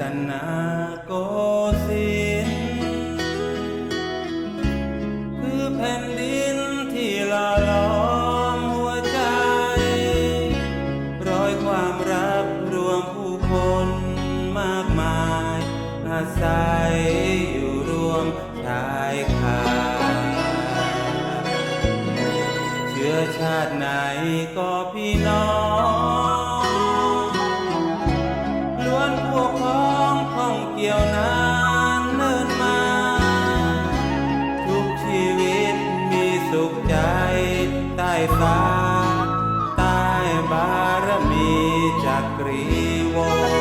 ตนาโกสินคือแผ่นดินที่หล่อลอมหัวใจ รอยความรักรวมผู้คนมากมาย อาศัยอยู่รวมชายคาเชื้อชาติไหนก็พี่น้อง เกี่ยวนานเนิ่นมา ทุกชีวิตมีสุขใจใต้ฟ้า ใต้บารมีจักรีวง